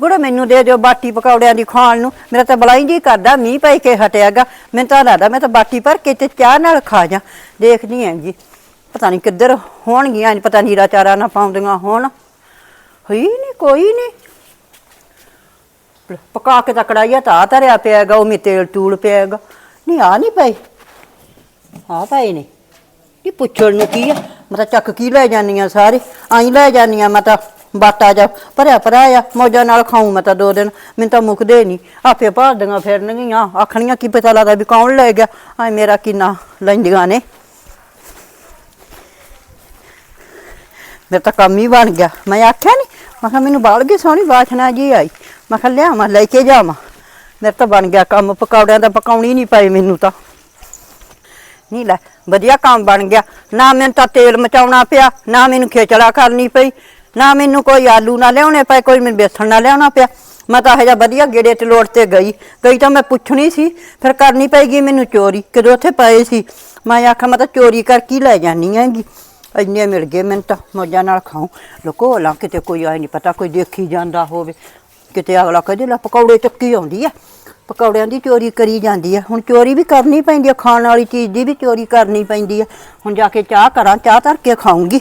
ਗੁੜੇ ਮੈਨੂੰ ਦੇ ਦਿਓ ਬਾਟੀ ਪਕੌੜਿਆਂ ਦੀ ਖਾਣ ਨੂੰ। ਮੇਰਾ ਤਾਂ ਬਲਾਈ ਜੀ ਕਰਦਾ, ਮੀਂਹ ਪੈ ਕੇ ਹਟਿਆਗਾ। ਮੈਨੂੰ ਤਾਂ ਲੱਗਦਾ ਮੈਂ ਤਾਂ ਬਾਟੀ ਭਰ ਕੇ ਤੇ ਚਾਹ ਨਾਲ ਖਾ ਜਾ ਦੇਖਦੀ ਆਂ ਜੀ, ਪਤਾ ਨਹੀਂ ਕਿੱਧਰ ਹੋਣਗੀਆਂ ਪਤਾ ਨੀਰਾ ਚਾਰਾ ਨਾ ਪਾਉਂਦੀਆਂ ਹੋਣ। ਹੋਈ ਨਹੀਂ ਕੋਈ ਨਹੀਂ ਪਕਾ ਕੇ ਤਾਂ ਕੜਾਈਆ ਤਾਂ ਆਹ ਧਰਿਆ ਪਿਆਗਾ, ਉਹ ਮੇ ਤੇਲ ਟੂਲ ਪਿਆਗਾ। ਨਹੀਂ ਆ ਨਹੀਂ ਪਈ ਆ ਪਏ ਨੇ। ਇਹ ਪੁੱਛਣ ਨੂੰ ਕੀ ਆ? ਮੈਂ ਤਾਂ ਚੱਕ ਕੀ ਲੈ ਜਾਨੀਆਂ ਸਾਰੇ। ਆਈ ਲੈ ਜਾਨੀਆਂ ਮੈਂ ਤਾਂ। ਬਾਟਾ ਜਾ ਭਰਿਆ ਭਰਿਆ ਮੌਜਾਂ ਨਾਲ ਖਾਉਂ ਮੈਂ ਤਾਂ ਦੋ ਦਿਨ, ਮੈਨੂੰ ਤਾਂ ਮੁੱਕਦੇ ਨਹੀਂ ਆਪੇ ਭਾਲਦੀਆਂ ਫਿਰਨਗੀਆਂ, ਆਖਣੀਆਂ ਕੀ ਪਤਾ ਲੱਗਦਾ ਵੀ ਕੌਣ ਲੈ ਗਿਆ। ਆਏ ਮੇਰਾ ਕਿੰਨਾ ਲੈਂਦੀਆਂ ਨੇ। ਮੇਰਾ ਤਾਂ ਕੰਮ ਹੀ ਬਣ ਗਿਆ। ਮੈਂ ਆਖਿਆ ਨਹੀਂ ਮੈਂ ਕਿਹਾ ਮੈਨੂੰ ਬਾਲ ਗਈ ਸੋਹਣੀ ਬਾਸ਼ਨਾ ਜੀ ਆਈ। ਮੈਂ ਕਿਹਾ ਲਿਆਵਾਂ, ਲੈ ਕੇ ਜਾਵਾਂ। ਮੇਰਾ ਤਾਂ ਬਣ ਗਿਆ ਕੰਮ, ਪਕੌੜਿਆਂ ਦਾ ਪਕਾਉਣੀ ਨਹੀਂ ਪਈ ਮੈਨੂੰ ਤਾਂ। ਨਹੀਂ ਲੈ, ਵਧੀਆ ਕੰਮ ਬਣ ਗਿਆ। ਨਾ ਮੈਨੂੰ ਤਾਂ ਤੇਲ ਮਚਾਉਣਾ ਪਿਆ, ਨਾ ਮੈਨੂੰ ਖੇਚਲਾ ਕਰਨੀ ਪਈ। ਨਾ ਮੈਨੂੰ ਕੋਈ ਆਲੂ ਨਾ ਲਿਆਉਣੇ ਪਏ, ਕੋਈ ਮੈਨੂੰ ਬੇਸਣ ਨਾ ਲਿਆਉਣਾ ਪਿਆ। ਮੈਂ ਤਾਂ ਇਹ ਜਿਹਾ ਵਧੀਆ ਗੇੜੇ ਤੇ ਲੋੜ ਤੇ ਗਈ। ਗਈ ਤਾਂ ਮੈਂ ਪੁੱਛਣੀ ਸੀ, ਫਿਰ ਕਰਨੀ ਪੈਗੀ ਮੈਨੂੰ ਚੋਰੀ। ਕਦੋਂ ਉੱਥੇ ਪਏ ਸੀ? ਮੈਂ ਆਖਿਆ, ਮੈਂ ਤਾਂ ਚੋਰੀ ਕਰਕੇ ਕੀ ਲੈ ਜਾਨੀ ਹੈਗੀ। ਇੰਨੇ ਮਿਲ ਗਏ ਮੈਨੂੰ ਤਾਂ, ਮੌਜਾਂ ਨਾਲ ਖਾਉ ਲੁਕੋ ਲਾ ਕਿਤੇ ਕੋਈ ਆਈ ਨਹੀਂ ਪਤਾ, ਕੋਈ ਦੇਖੀ ਜਾਂਦਾ ਹੋਵੇ। ਕਿਤੇ ਅਗਲਾ ਕਹਦੇ ਲੈ, ਪਕੌੜੇ ਚੱਕੀ ਆਉਂਦੀ ਆ। ਪਕੌੜਿਆਂ ਦੀ ਚੋਰੀ ਕਰੀ ਜਾਂਦੀ ਆ। ਹੁਣ ਚੋਰੀ ਵੀ ਕਰਨੀ ਪੈਂਦੀ ਆ, ਖਾਣ ਵਾਲੀ ਚੀਜ਼ ਦੀ ਵੀ ਚੋਰੀ ਕਰਨੀ ਪੈਂਦੀ ਆ। ਹੁਣ ਜਾ ਕੇ ਚਾਹ ਕਰਾਂ, ਚਾਹ ਧਰ ਕੇ ਖਾਉਂਗੀ